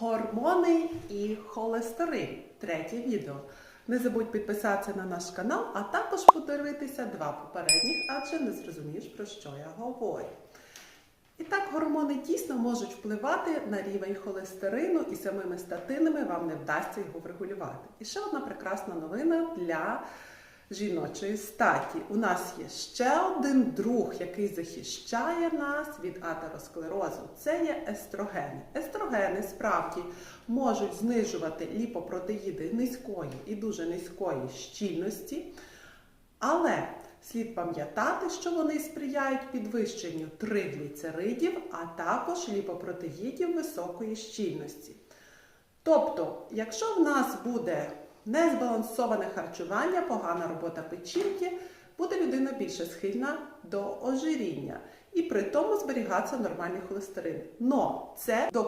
Гормони і холестерин. Третє відео. Не забудь підписатися на наш канал, а також подивитися два попередніх, адже не зрозумієш, про що я говорю. І так, гормони дійсно можуть впливати на рівень холестерину, і самими статинами вам не вдасться його врегулювати. І ще одна прекрасна новина для жіночої статі. У нас є ще один друг, який захищає нас від атеросклерозу. Це є естрогени. Естрогени справді можуть знижувати ліпопротеїди низької і дуже низької щільності, але слід пам'ятати, що вони сприяють підвищенню тригліцеридів, а також ліпопротеїдів високої щільності. Тобто, якщо в нас буде незбалансоване харчування, погана робота печінки, буде людина більше схильна до ожиріння і при тому зберігатися нормальний холестерин. Но це до